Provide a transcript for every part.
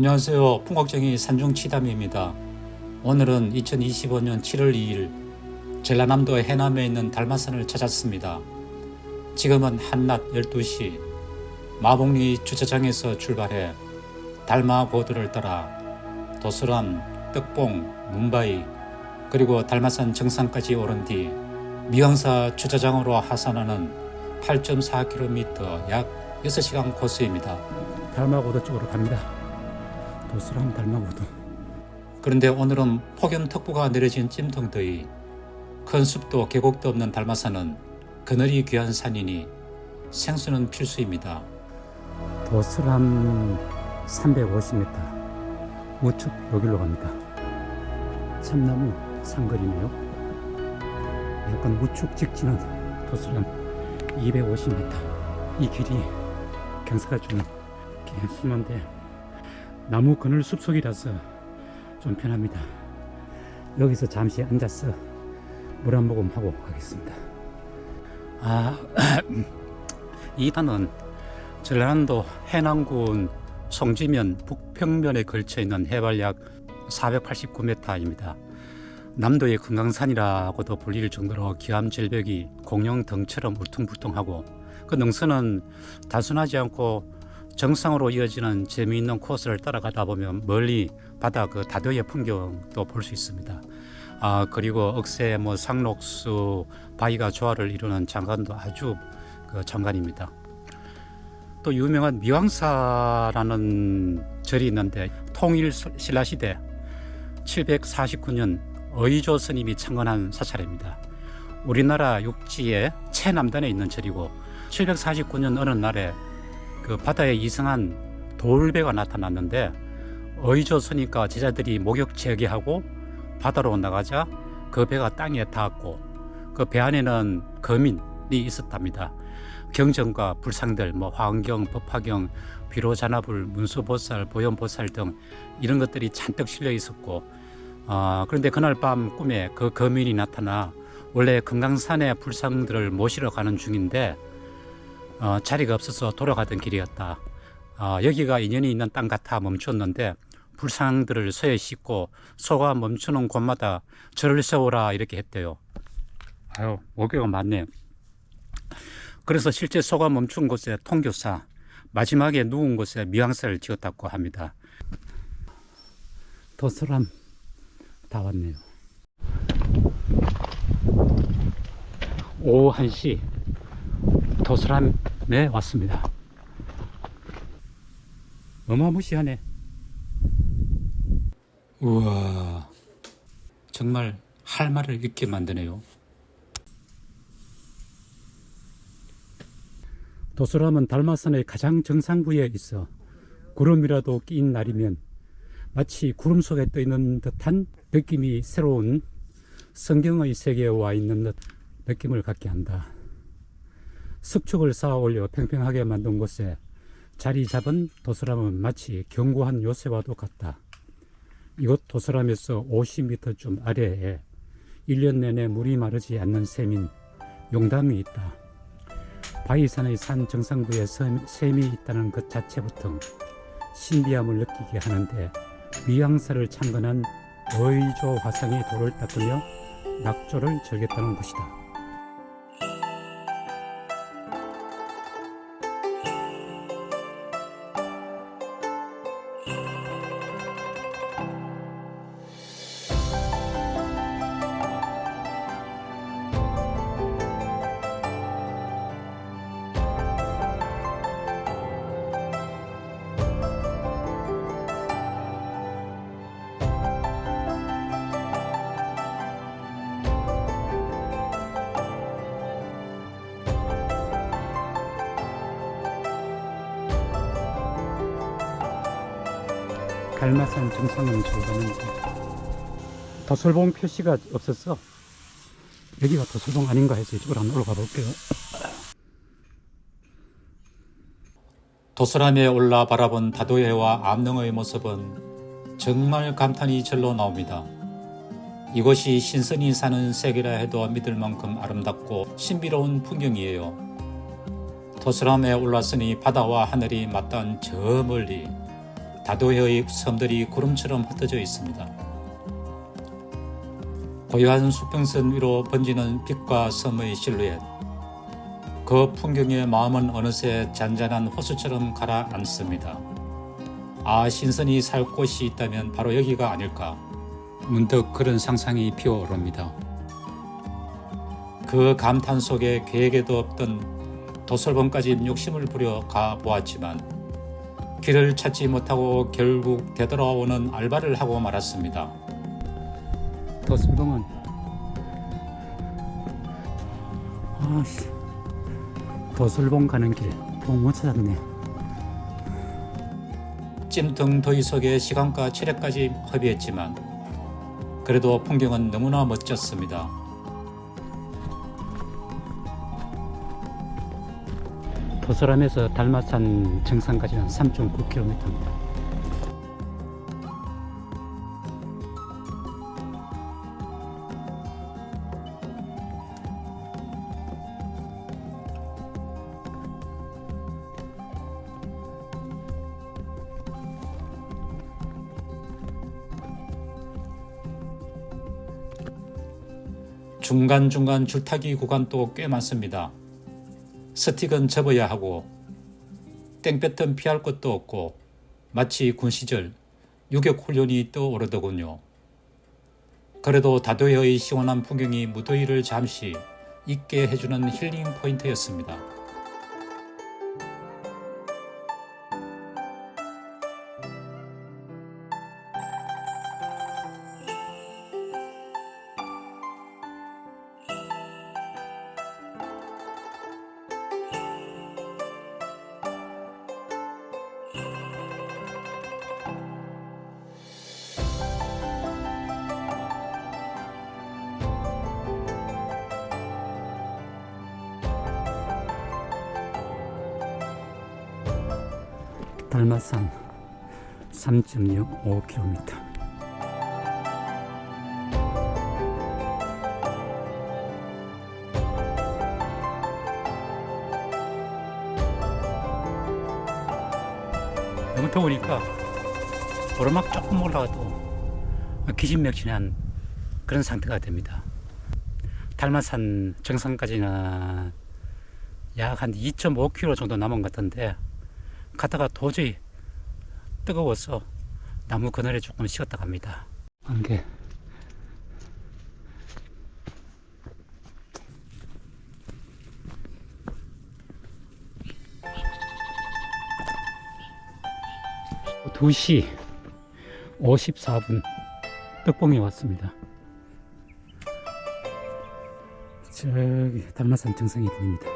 안녕하세요. 풍곡쟁이 산중치담입니다. 오늘은 2025년 7월 2일 전라남도 해남에 있는 달마산을 찾았습니다. 지금은 한낮 12시 마봉리 주차장에서 출발해 달마 고도를 따라 도수람, 떡봉, 문바이 그리고 달마산 정상까지 오른 뒤 미왕사 주차장으로 하산하는 8.4km 약 6시간 코스입니다. 달마고도 쪽으로 갑니다. 도스람 달마고도. 그런데 오늘은 폭염특보가 내려진 찜통더위, 큰 숲도 계곡도 없는 달마산은 그늘이 귀한 산이니 생수는 필수입니다. 도스람 350m. 우측 여기로 갑니다. 참나무 상거리네요. 약간 우측 직진은 도스람 250m. 이 길이 경사가 좀 그냥 심한데 나무 그늘 숲속이라서 좀 편합니다. 여기서 잠시 앉아서 물 한 모금 하고 가겠습니다. 아, 이 단은 전라남도 해남군 송지면 북평면에 걸쳐 있는 해발 약 489m입니다. 남도의 금강산이라고도 불릴 정도로 기암절벽이 공룡 등처럼 울퉁불퉁하고 그 능선은 단순하지 않고 정상으로 이어지는 재미있는 코스를 따라가다 보면 멀리 바다 그 다도의 풍경도 볼 수 있습니다. 아 그리고 억새 뭐 상록수 바위가 조화를 이루는 장관도 아주 그 장관입니다. 또 유명한 미왕사라는 절이 있는데 통일 신라 시대 749년 의조 스님이 창건한 사찰입니다. 우리나라 육지의 최남단에 있는 절이고 749년 어느 날에 그 바다에 이상한 돌배가 나타났는데 의조 스님과 제자들이 목욕 재개하고 바다로 나가자 그 배가 땅에 닿았고 그 배 안에는 거민이 있었답니다. 경전과 불상들, 뭐 화엄경, 법화경, 비로자나불, 문수보살, 보현보살 등 이런 것들이 잔뜩 실려 있었고, 어, 그런데 그날 밤 꿈에 그 거민이 나타나 원래 금강산의 불상들을 모시러 가는 중인데 어, 자리가 없어서 돌아가던 길이었다. 어, 여기가 인연이 있는 땅 같아 멈췄는데 불상들을 서에 싣고 소가 멈추는 곳마다 절을 세우라 이렇게 했대요. 아유, 오교가 많네. 그래서 실제 소가 멈춘 곳에 통교사, 마지막에 누운 곳에 미왕사를 지었다고 합니다. 도스람 다 왔네요. 오후 1시 도스람 에 왔습니다. 어마무시하네. 우와, 정말 할 말을 잊게 만드네요. 도스람은 달마산의 가장 정상부에 있어 구름이라도 낀 날이면 마치 구름 속에 떠 있는 듯한 느낌이 새로운 성경의 세계에 와 있는 듯 느낌을 갖게 한다. 석축을 쌓아 올려 평평하게 만든 곳에 자리 잡은 도스람은 마치 견고한 요새와도 같다. 이곳 도스람에서 50m쯤 아래에 1년 내내 물이 마르지 않는 샘인 용담이 있다. 바위산의 산 정상부에 섬- 샘이 있다는 것 자체부터 신비함을 느끼게 하는데 미왕사를 창건한 의조 화상이 돌을 닦으며 낙조를 즐겼다는 것이다. 갈마산 정상은 저가는데 도설봉 표시가 없었어. 여기가 도설봉 아닌가 해서 이쪽으로 한번 올라가 볼게요. 도스람에 올라 바라본 다도해와 암릉의 모습은 정말 감탄이 절로 나옵니다. 이곳이 신선이 사는 세계라 해도 믿을 만큼 아름답고 신비로운 풍경이에요. 도스람에 올랐으니 바다와 하늘이 맞닿은 저 멀리 다도해의 섬들이 구름처럼 흩어져 있습니다. 고요한 수평선 위로 번지는 빛과 섬의 실루엣. 그 풍경에 마음은 어느새 잔잔한 호수처럼 가라앉습니다. 아, 신선이 살 곳이 있다면 바로 여기가 아닐까. 문득 그런 상상이 피어오릅니다. 그 감탄 속에 계획에도 없던 도설봉까지 욕심을 부려 가 보았지만 길을 찾지 못하고 결국 되돌아오는 알바를 하고 말았습니다. 도슬봉은 아씨 도슬봉 가는 길 봉못 찾았네 찜통 더위 속에 시간과 체력까지 허비했지만 그래도 풍경은 너무나 멋졌습니다. 도솔함에서 달마산 정상까지는 3.9km입니다 중간중간 줄타기 구간도 꽤 많습니다. 스틱은 접어야 하고 땡볕은 피할 것도 없고 마치 군 시절 유격 훈련이 떠오르더군요. 그래도 다도해의 시원한 풍경이 무더위를 잠시 잊게 해주는 힐링 포인트였습니다. 달마산 3.65km 너무 더우니까 오르막 조금 올라가도 기진맥진한 그런 상태가 됩니다. 달마산 정상까지는 약 한 2.5km 정도 남은 것 같은데 가다가 도저히 뜨거워서 나무 그늘에 조금 쉬었다 갑니다. 안개. 두시 54분 떡봉에 왔습니다. 저기 달마산 정상이 보입니다.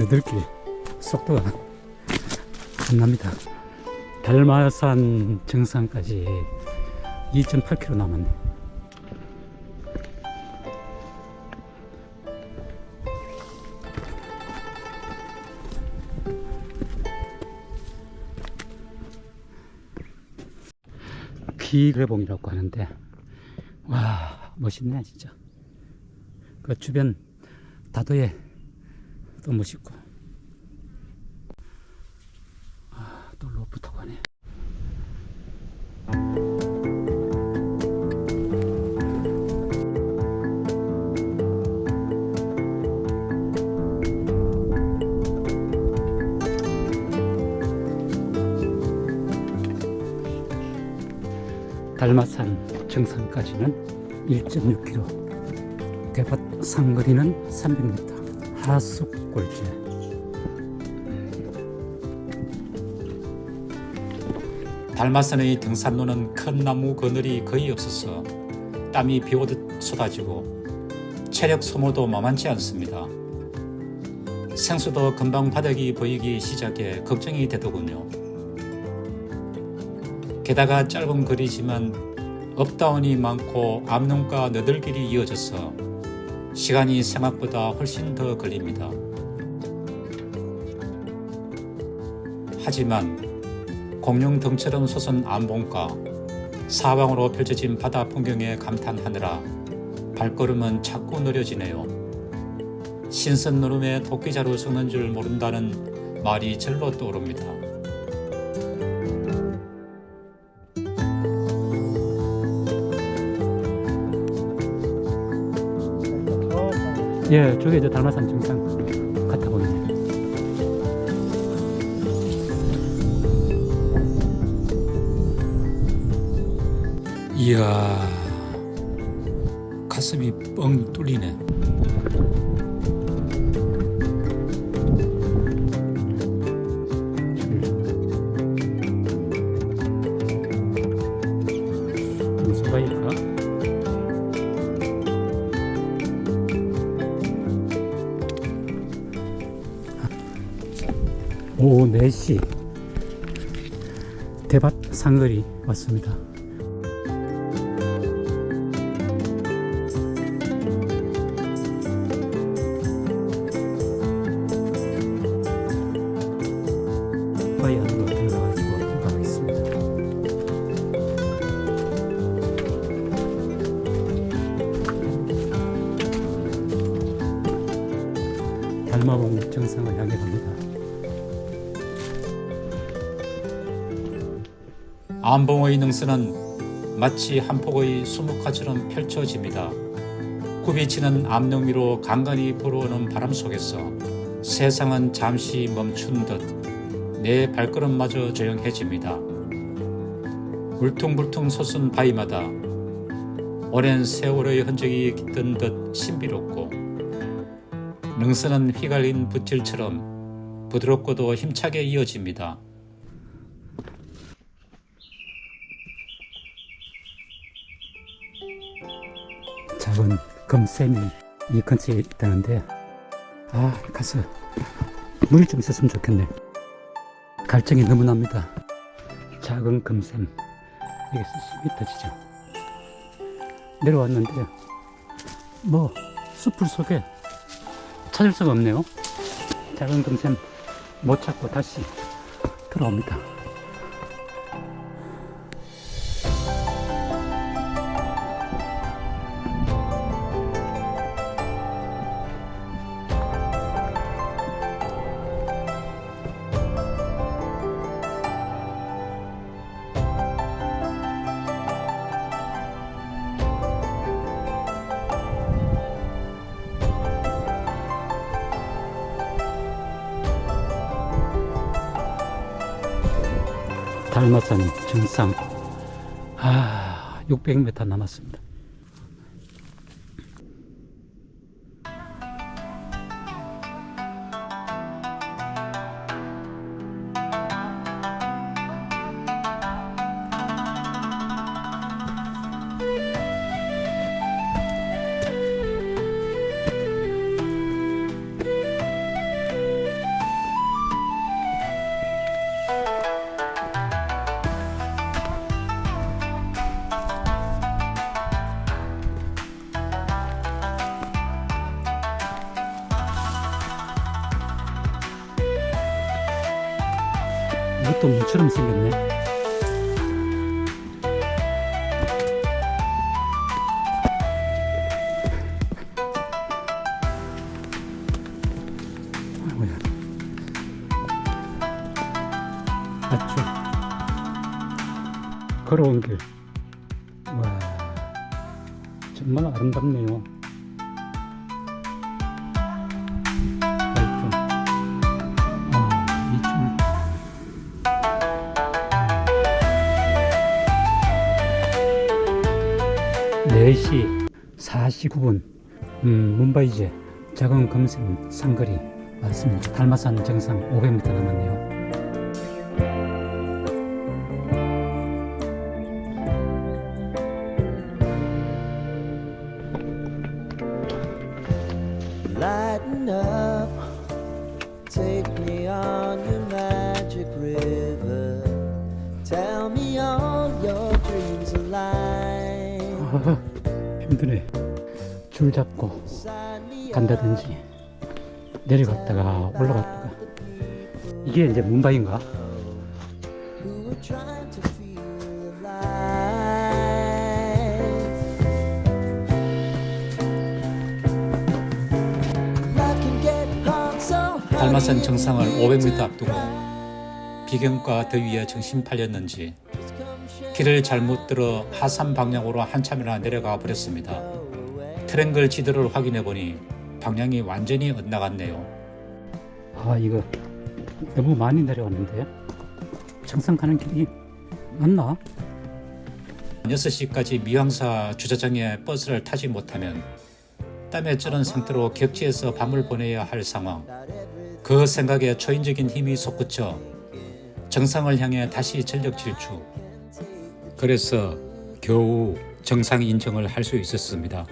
너들끼리 속도가 안 납니다. 달마산 정상까지 2.8km 남았네. 기그레봉이라고 하는데 와 멋있네 진짜 그 주변 다도에 또 멋있고. 아, 또 로프터 가네. 달마산 정상까지는 1.6km 대밭 상거리는 300m 하숙골제 달마산의 등산로는 큰 나무 그늘이 거의 없어서 땀이 비 오듯 쏟아지고 체력 소모도 만만치 않습니다. 생수도 금방 바닥이 보이기 시작해 걱정이 되더군요. 게다가 짧은 거리지만 업다운이 많고 앞눈과 너들길이 이어져서 시간이 생각보다 훨씬 더 걸립니다. 하지만 공룡등처럼 솟은 안봉과 사방으로 펼쳐진 바다 풍경에 감탄하느라 발걸음은 자꾸 느려지네요. 신선놀음에 도끼자루 섞는 줄 모른다는 말이 절로 떠오릅니다. 예, 저게 이제 달마산 정상 같아 보이네. 이야, 가슴이 뻥 뚫리네. 오후 4시 대밭 상거리 왔습니다. 암봉의 능선은 마치 한 폭의 수묵화처럼 펼쳐집니다. 굽이치는 암릉위로 간간히 불어오는 바람 속에서 세상은 잠시 멈춘 듯 내 발걸음마저 조용해집니다. 울퉁불퉁 솟은 바위마다 오랜 세월의 흔적이 깃든 듯 신비롭고 능선은 휘갈린 붓질처럼 부드럽고도 힘차게 이어집니다. 작은 금샘이 이 근처에 있다는데 아 가서 물이 좀 있었으면 좋겠네. 갈증이 너무 납니다. 작은 금샘 여기서 10m 지점 내려왔는데 뭐 숲을 속에 찾을 수가 없네요. 작은 금샘 못 찾고 다시 돌아옵니다 달마산 정상. 아 600m 남았습니다 이것도 물처럼 생겼네. 걸어온 길. 와, 정말 아름답네요. 4시 49분 음, 문바이제 작은 검색 상거리 맞습니다. 달마산 정상 500m 남았네요. Lighten up. 힘드네. 줄 잡고 간다든지 내려갔다가 올라갔다가 이게 이제 문바인가? 달마산 정상을 500m 앞두고 비경과 더위에 정신 팔렸는지 길을 잘못 들어 하산 방향으로 한참이나 내려가 버렸습니다. 트랭글 지도를 확인해 보니 방향이 완전히 엇나갔네요. 아 이거 너무 많이 내려왔는데 정상 가는 길이 맞나? 6시까지 미황사 주차장에 버스를 타지 못하면 땀에 찌른 상태로 격지에서 밤을 보내야 할 상황. 그 생각에 초인적인 힘이 솟구쳐 정상을 향해 다시 전력 질주. 그래서 겨우 정상 인정을 할 수 있었습니다.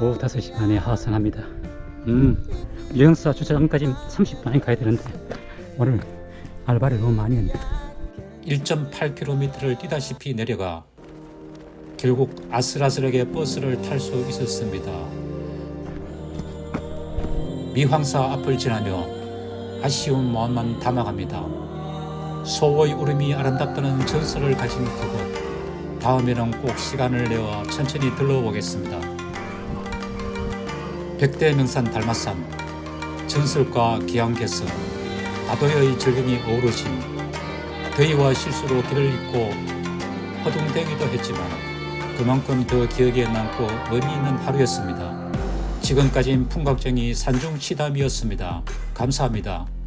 오후 5시 반에 하산합니다. 음, 류영사 주차장까지 30분이 가야 되는데 오늘 알바를 너무 많이 했네. 1.8km를 뛰다시피 내려가 결국 아슬아슬하게 버스를 탈 수 있었습니다. 미황사 앞을 지나며 아쉬운 마음만 담아갑니다. 소의 울음이 아름답다는 전설을 가진 그곳. 다음에는 꼭 시간을 내어 천천히 들러보겠습니다. 백대 명산 달마산 전설과 기암개성 다도의 절경이 어우러진 더위와 실수로 길을 잃고 허둥대기도 했지만 그만큼 더 기억에 남고 의미 있는 하루였습니다. 지금까진 풍각정이 산중치담이었습니다. 감사합니다.